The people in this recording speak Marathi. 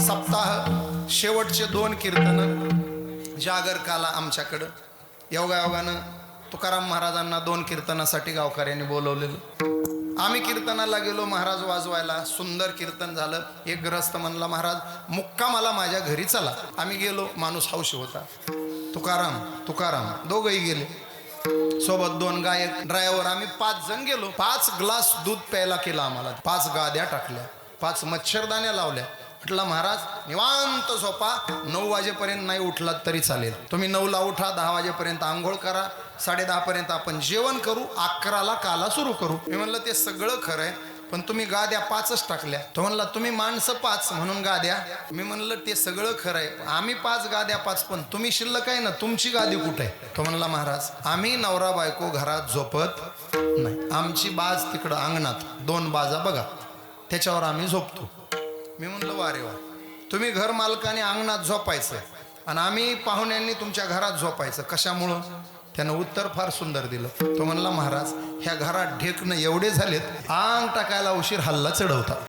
सप्ताह शेवटचे दोन कीर्तन जागर काला आमच्याकडं. योगायोगानं तुकाराम महाराजांना दोन कीर्तनासाठी गावकऱ्यांनी बोलवलेलं. आम्ही कीर्तनाला गेलो महाराज वाजवायला. सुंदर कीर्तन झालं. एक ग्रस्त म्हणला महाराज मुक्कामाला माझ्या घरी चला. आम्ही गेलो माणूस हौशी होता. तुकाराम तुकाराम दोघंही गेले. सोबत दोन गायक ड्रायव्हर आम्ही पाच जण गेलो. पाच ग्लास दूध प्यायला केला आम्हाला. पाच गाद्या टाकल्या. पाच मच्छरदाण्या लावल्या. म्हटलं महाराज निवांत झोपा. नऊ वाजेपर्यंत नाही उठलात तरी चालेल. तुम्ही नऊला उठा दहा वाजेपर्यंत आंघोळ करा. साडे पर्यंत आपण जेवण करू. अकराला काला सुरू करू. मी म्हणलं ते सगळं खरं आहे पण तुम्ही गाद्या पाचच टाकल्या. तो म्हणला तुम्ही माणसं पाच म्हणून गाद्या. मी म्हणलं ते सगळं खरं आहे. आम्ही पाच गाद्या पाच पण तुम्ही शिल्लक आहे ना तुमची गादी कुठे आहे? तो म्हणला महाराज आम्ही नवरा बायको घरात झोपत नाही. आमची बाज तिकडं अंगणात. दोन बाजा बघा. त्याच्यावर आम्ही झोपतो. मी म्हणलं वा रे वा. तुम्ही घर मालकाने अंगणात झोपायचं आणि आम्ही पाहुण्यांनी तुमच्या घरात झोपायचं. कशामुळं? त्यानं उत्तर फार सुंदर दिलं. तो म्हणला महाराज ह्या घरात ढेकणं एवढे झालेत आंग टाकायला उशीर हल्ला चढवता